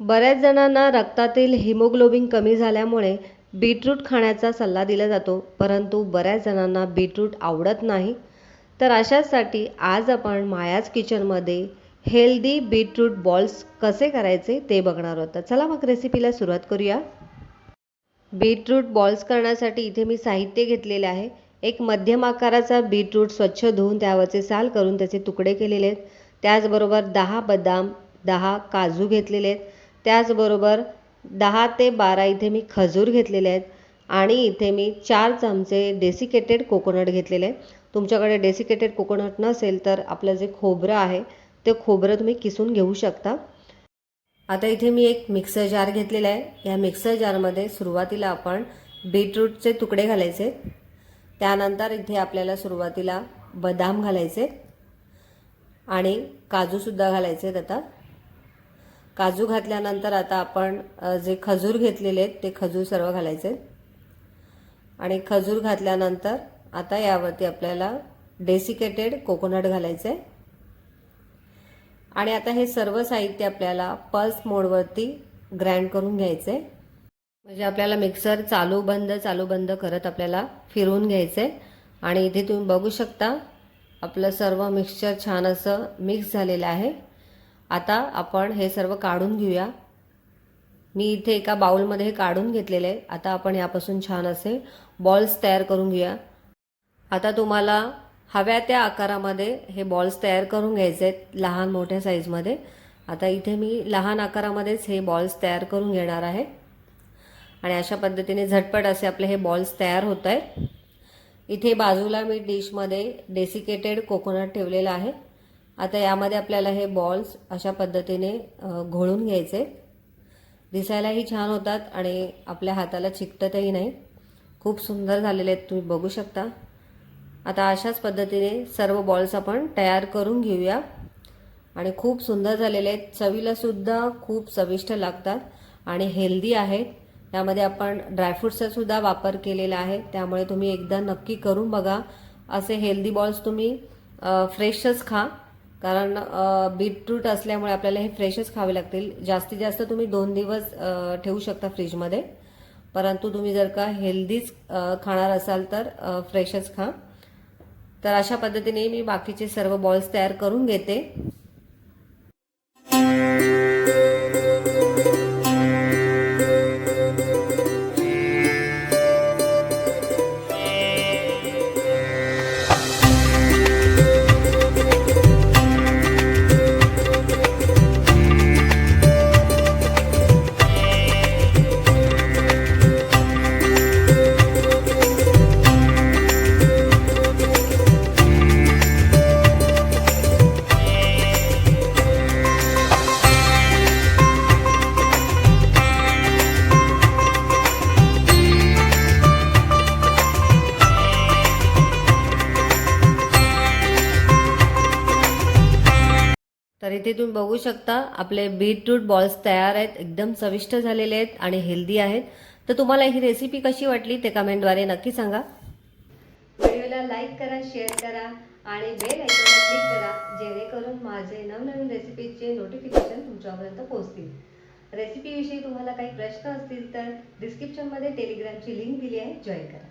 बऱ्याच जणांना रक्तातील हिमोग्लोबिन कमी झाल्यामुळे बीटरूट खाण्याचा सल्ला दिला जातो परंतु बऱ्याच जणांना बीटरूट आवडत नाही. तर अशाचसाठी आज आपण मायाज किचनमध्ये हेल्दी बीटरूट बॉल्स कसे करायचे ते बघणार आहोत. चला मग रेसिपीला सुरुवात करूया. बीटरूट बॉल्स करण्यासाठी इथे मी साहित्य घेतलेले आहे. एक मध्यम आकाराचा बीटरूट स्वच्छ धुवून त्यावरचे साल करून त्याचे तुकडे केलेले आहेत. त्याचबरोबर दहा बदाम दहा काजू घेतलेले आहेत. त्याचबरोबर दहा ते बारा इथे मी खजूर घेतलेले आहेत आणि इथे मी चार चमचे डेसिकेटेड कोकोनट घेतलेले आहे तुमच्याकडे डेसिकेटेड कोकोनट नसेल तर आपलं जे खोबरं आहे ते खोबरं तुम्ही किसून घेऊ शकता. आता इथे मी एक मिक्सर जार घेतलेला आहे. या मिक्सर जारमध्ये सुरुवातीला आपण बीटरूटचे तुकडे घालायचे. त्यानंतर इथे आपल्याला सुरुवातीला बदाम घालायचे आणि काजूसुद्धा घालायचे आहेत आता. काजू घातल्यानंतर आता आपण जे खजूर घेतलेले आहेत ते खजूर सर्व घालायचे आणि खजूर घातल्यानंतर आता यावरती आपल्याला डेसिकेटेड कोकोनट घालायचे आहे. आणि आता हे सर्व साहित्य आपल्याला पल्स मोडवरती ग्राइंड करून घ्यायचं आहे. म्हणजे आपल्याला मिक्सर चालू बंद चालू बंद करत आपल्याला फिरवून घ्यायचं आहे. आणि इथे तुम्ही बघू शकता आपलं सर्व मिक्सचर छान असं मिक्स झालेलं आहे. आता आपण हे सर्व काढून घेऊया. मी इथे एका बाउलमध्ये हे काढून घेतलेले आहे. आता आपण यापासून छान असे बॉल्स तयार करून घेऊया. आता तुम्हाला हव्या त्या आकारामध्ये हे बॉल्स तयार करून घ्यायचे आहेत लहान मोठ्या साईजमध्ये आता इथे मी लहान आकारामध्येच हे बॉल्स तयार करून घेणार आहे. आणि अशा पद्धतीने झटपट असे आपले हे बॉल्स तयार होत आहेत. इथे बाजूला मी डिशमध्ये डेसिकेटेड कोकोनट ठेवलेलं आहे. आता यामध्ये आपल्याला हे बॉल्स अशा पद्धतीने घोळून घ्यायचे. दिसायलाही छान होतात आणि आपल्या हाताला चिकटतही नाही. खूप सुंदर झालेले आहेत तुम्ही बघू शकता. आता अशाच पद्धतीने सर्व बॉल्स आपण तयार करून घेऊया. आणि खूप सुंदर झालेले आहेत. चवीलासुद्धा खूप चविष्ट लागतात आणि हेल्दी आहेत. त्यामध्ये आपण ड्रायफ्रूट्सचासुद्धा वापर केलेला आहे. त्यामुळे तुम्ही एकदा नक्की करून बघा. असे हेल्दी बॉल्स तुम्ही फ्रेशच खा. कारण बीटरूट असल्यामुळे आपल्याला हे फ्रेशच खावे लागतील. जास्तीत जास्त तुम्ही दोन दिवस ठेवू शकता फ्रीजमध्ये. परंतु तुम्ही जर का हेल्दीच खाणार असाल तर फ्रेशच खा. तर अशा पद्धतीने मी बाकीचे सर्व बॉल्स तयार करून घेते. तर इथे तुम्ही बघू शकता आपले बीटरूट बॉल्स तयार आहेत एकदम चविष्ट झालेले आहेत आणि हेल्दी आहेत. तर तुम्हाला ही रेसिपी कशी वाटली ते कमेंटद्वारे नक्की सांगा. व्हिडिओला लाईक करा शेअर करा आणि बेल आयकॉनला क्लिक करा जेणेकरून माझे नवनवीन रेसिपीचे नोटिफिकेशन तुमच्यापर्यंत पोहोचतील. रेसिपीविषयी तुम्हाला काही प्रश्न असतील तर डिस्क्रिप्शनमध्ये टेलिग्रामची लिंक दिली आहे जॉईन करा.